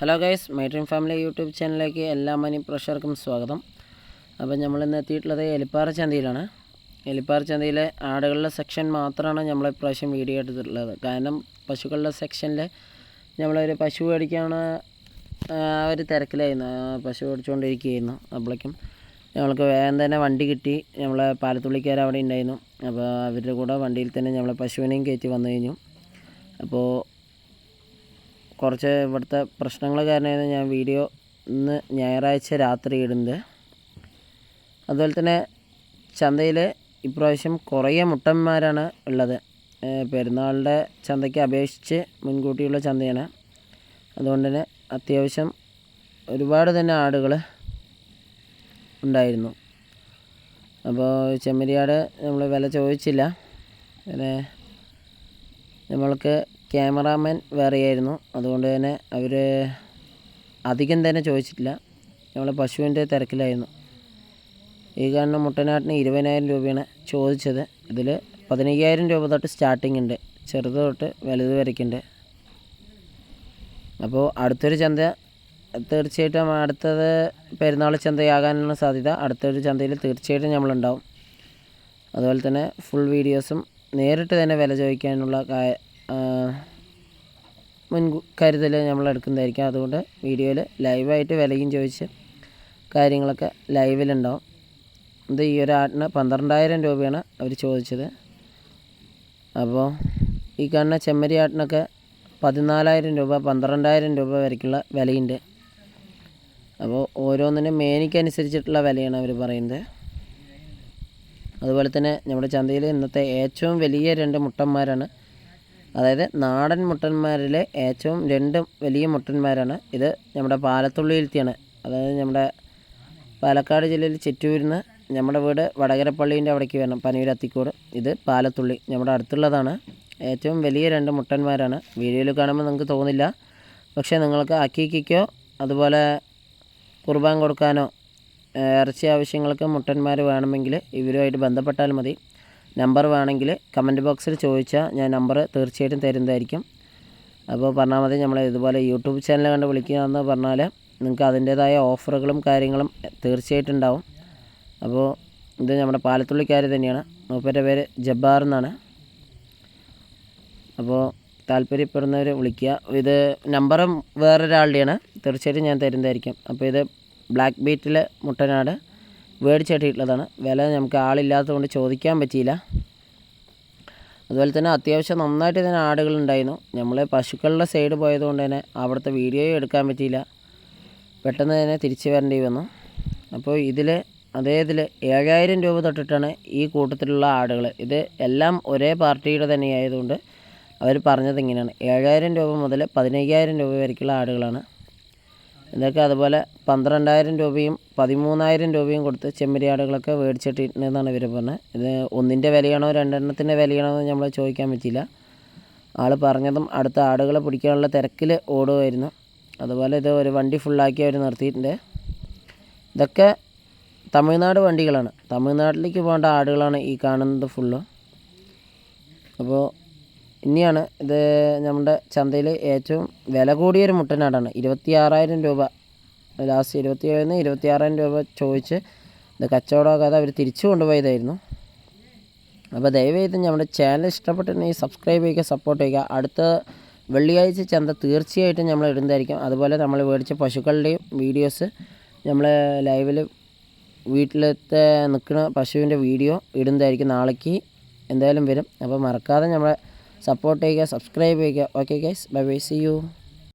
Hello guys my dream family YouTube ചാനലിലേക്ക് എല്ലാ മനി പ്രഷർക്കും സ്വാഗതം. അപ്പോൾ നമ്മൾ ഇന്ന് എത്തിയിട്ടുള്ളത് എലിപ്പാറ ചന്തയിലാണ്. എലിപ്പാറ ചന്തയിലെ ആടുകളുടെ സെക്ഷൻ മാത്രമാണ് നമ്മൾ ഇപ്രാവശ്യം വീഡിയോ എടുത്തിട്ടുള്ളത്. കാരണം പശുക്കളുടെ സെക്ഷനിൽ നമ്മളൊരു പശു മേടിക്കാണ് ആ ഒരു തിരക്കിലായിരുന്നു. പശു മേടിച്ചുകൊണ്ടിരിക്കുകയായിരുന്നു അപ്പോഴേക്കും ഞങ്ങൾക്ക് വേഗം തന്നെ വണ്ടി കിട്ടി. നമ്മളെ പാലത്തുള്ളിക്കാർ അവിടെ ഉണ്ടായിരുന്നു. അപ്പോൾ അവരുടെ കൂടെ വണ്ടിയിൽ തന്നെ നമ്മളെ പശുവിനെയും കയറ്റി വന്നു കഴിഞ്ഞു. അപ്പോൾ കുറച്ച് ഇവിടുത്തെ പ്രശ്നങ്ങൾ കാരണമാണ് ഞാൻ വീഡിയോ ഇന്ന് ഞായറാഴ്ച രാത്രി ഇടുന്നത്. അതുപോലെ തന്നെ ചന്തയിൽ ഇപ്രാവശ്യം കുറേ മുട്ടന്മാരാണ് ഉള്ളത്. പെരുന്നാളുടെ ചന്തയ്ക്ക് അപേക്ഷിച്ച് മുൻകൂട്ടിയുള്ള ചന്തയാണ്. അതുകൊണ്ട് തന്നെ അത്യാവശ്യം ഒരുപാട് തന്നെ ആടുകൾ ഉണ്ടായിരുന്നു. അപ്പോൾ ചെമ്മരിയാട് നമ്മൾ വില ചോദിച്ചില്ല. പിന്നെ നമ്മൾക്ക് ക്യാമറാമാൻ വേറെയായിരുന്നു. അതുകൊണ്ട് തന്നെ അവർ അധികം തന്നെ ചോദിച്ചിട്ടില്ല. ഞങ്ങൾ പശുവിന്റെ തിരക്കിലായിരുന്നു. ഈ കാണുന്ന മുട്ടനാട്ടിന് ഇരുപതിനായിരം രൂപയാണ് ചോദിച്ചത്. ഇതിൽ പതിനയ്യായിരം രൂപ തൊട്ട് സ്റ്റാർട്ടിംഗ് ഉണ്ട്. ചെറുത് തൊട്ട് വലുത് വരയ്ക്കുണ്ട്. അപ്പോൾ അടുത്തൊരു ചന്ത തീർച്ചയായിട്ടും അടുത്തത് പെരുന്നാൾ ചന്തയാകാനുള്ള സാധ്യത അടുത്തൊരു ചന്തയിൽ തീർച്ചയായിട്ടും നമ്മളുണ്ടാവും അതുപോലെ തന്നെ ഫുൾ വീഡിയോസും നേരിട്ട് തന്നെ വില ചോദിക്കാനുള്ള കാ- ആ, മുൻകൂ കരുതൽ നമ്മൾ എടുക്കുന്നതായിരിക്കും. അതുകൊണ്ട് വീഡിയോയിൽ ലൈവായിട്ട് വിലയും ചോദിച്ച് കാര്യങ്ങളൊക്കെ ലൈവിലുണ്ടാവും. ഇത് ഈ ഒരു ആട്ടിന് പന്ത്രണ്ടായിരം രൂപയാണ് അവർ ചോദിച്ചത്. അപ്പോൾ ഈ കാണുന്ന ചെമ്മരി ആട്ടിനൊക്കെ പതിനാലായിരം രൂപ പന്ത്രണ്ടായിരം രൂപ വരയ്ക്കുള്ള വിലയുണ്ട്. അപ്പോൾ ഓരോന്നിനും മേനിക്കനുസരിച്ചിട്ടുള്ള വിലയാണ് അവർ പറയുന്നത്. അതുപോലെ തന്നെ നമ്മുടെ ചന്തയിൽ ഇന്നത്തെ ഏറ്റവും വലിയ രണ്ട് മുട്ടന്മാരാണ് അതായത് നാടൻ മുട്ടന്മാരിലെ ഏറ്റവും രണ്ട് വലിയ മുട്ടന്മാരാണ്. ഇത് നമ്മുടെ പാലത്തുള്ളിയിലത്തെയാണ് അതായത് നമ്മുടെ പാലക്കാട് ജില്ലയിൽ ചിറ്റൂരിൽ നമ്മുടെ വീട് വടകരപ്പള്ളീന്റെ അവിടേക്ക് വരണം. പനയൂർ ഇത് പാലത്തുള്ളി. നമ്മുടെ അടുത്തുള്ളതാണ്. ഏറ്റവും വലിയ രണ്ട് മുട്ടന്മാരാണ്. വീഡിയോയിൽ കാണുമ്പോൾ നിങ്ങൾക്ക് തോന്നില്ല. പക്ഷേ നിങ്ങൾക്ക് അക്കീക്കോ അതുപോലെ കുർബാൻ കൊടുക്കാനോ ഇറച്ചി ആവശ്യങ്ങൾക്ക് മുട്ടന്മാർ വേണമെങ്കിൽ ഇവരുമായിട്ട് ബന്ധപ്പെട്ടാൽ മതി. നമ്പർ വേണമെങ്കിൽ കമന്റ് ബോക്സിൽ ചോദിച്ചാൽ ഞാൻ നമ്പർ തീർച്ചയായിട്ടും തരുന്നതായിരിക്കും. അപ്പോൾ പറഞ്ഞാൽ മതി നമ്മൾ ഇതുപോലെ യൂട്യൂബ് ചാനൽ കണ്ട് വിളിക്കുകയെന്ന് പറഞ്ഞാൽ നിങ്ങൾക്ക് അതിന്റേതായ ഓഫറുകളും കാര്യങ്ങളും തീർച്ചയായിട്ടും ഉണ്ടാവും. അപ്പോൾ ഇത് നമ്മുടെ പാലത്തുള്ളിക്കാർ തന്നെയാണ് മൂപ്പന്റെ പേര് ജബ്ബാർ എന്നാണ്. അപ്പോൾ താല്പര്യപ്പെടുന്നവർ വിളിക്കുക. ഇത് നമ്പറും വേറൊരാളുടെയാണ് തീർച്ചയായിട്ടും ഞാൻ തരുന്നതായിരിക്കും. അപ്പോൾ ഇത് ബ്ലാക്ക് ബീറ്റിലെ മുട്ടനാട് മേടിച്ചിട്ടുള്ളതാണ് വില നമുക്ക് ആളില്ലാത്തതുകൊണ്ട് ചോദിക്കാൻ പറ്റിയില്ല. അതുപോലെ തന്നെ അത്യാവശ്യം നന്നായിട്ട് തന്നെ ആടുകളുണ്ടായിരുന്നു. നമ്മൾ പശുക്കളുടെ സൈഡ് പോയതുകൊണ്ട് തന്നെ അവിടുത്തെ വീഡിയോയും എടുക്കാൻ പറ്റിയില്ല. പെട്ടെന്ന് തന്നെ തിരിച്ചു വരേണ്ടി വന്നു. അപ്പോൾ ഇതിൽ അതേ ഇതിൽ ഏഴായിരം രൂപ തൊട്ടിട്ടാണ് ഈ കൂട്ടത്തിലുള്ള ആടുകൾ ഇത് എല്ലാം ഒരേ പാർട്ടിയുടെ തന്നെ ആയതുകൊണ്ട് അവർ പറഞ്ഞത് ഇങ്ങനെയാണ്. ഏഴായിരം രൂപ മുതൽ പതിനയ്യായിരം രൂപ വരയ്ക്കുള്ള ആടുകളാണ്. ഇതൊക്കെ അതുപോലെ പന്ത്രണ്ടായിരം രൂപയും പതിമൂന്നായിരം രൂപയും കൊടുത്ത് ചെമ്മരിയാടുകളൊക്കെ മേടിച്ചിട്ടിരുന്നതെന്നാണ് ഇവർ പറഞ്ഞത്. ഇത് ഒന്നിന്റെ വിലയാണോ രണ്ടെണ്ണത്തിന്റെ വിലയാണോ എന്ന് നമ്മൾ ചോദിക്കാൻ പറ്റിയില്ല. ആൾ പറഞ്ഞതും അടുത്ത ആടുകളെ പിടിക്കാനുള്ള തിരക്കിൽ ഓടുമായിരുന്നു അതുപോലെ ഇത് ഒരു വണ്ടി ഫുള്ളാക്കി അവർ നിർത്തിയിട്ടുണ്ട്. ഇതൊക്കെ തമിഴ്നാട് വണ്ടികളാണ്. തമിഴ്നാട്ടിലേക്ക് പോകേണ്ട ആടുകളാണ് ഈ കാണുന്നത് ഫുള്ള് അപ്പോൾ ഇനിയാണ് ഇത് നമ്മുടെ ചന്തയിൽ ഏറ്റവും വില കൂടിയൊരു മുട്ടനാടാണ്. ഇരുപത്തി ആറായിരം രൂപ. ലാസ്റ്റ് ഇരുപത്തി ഏഴിന് ഇരുപത്തി ആറായിരം രൂപ ചോദിച്ച് ഇത് കച്ചവടമാകാതെ അവർ തിരിച്ചു കൊണ്ടുപോയതായിരുന്നു. അപ്പോൾ ദയവേത് നമ്മുടെ ചാനൽ ഇഷ്ടപ്പെട്ടിട്ടുണ്ടെങ്കിൽ സബ്സ്ക്രൈബ് ചെയ്യുക സപ്പോർട്ട് ചെയ്യുക. അടുത്ത വെള്ളിയാഴ്ച ചന്ത തീർച്ചയായിട്ടും നമ്മൾ ഇടുന്നതായിരിക്കും. അതുപോലെ നമ്മൾ മേടിച്ച പശുക്കളുടെയും വീഡിയോസ് നമ്മൾ ലൈവിൽ വീട്ടിലത്തെ നിൽക്കുന്ന പശുവിന്റെ വീഡിയോ ഇടുന്നതായിരിക്കും. നാളേക്ക് എന്തായാലും വരും. അപ്പോൾ മറക്കാതെ നമ്മളെ സപ്പോർട്ട് ചെയ്യുക സബ്സ്ക്രൈബ് ചെയ്യുക. Okay guys bye bye see you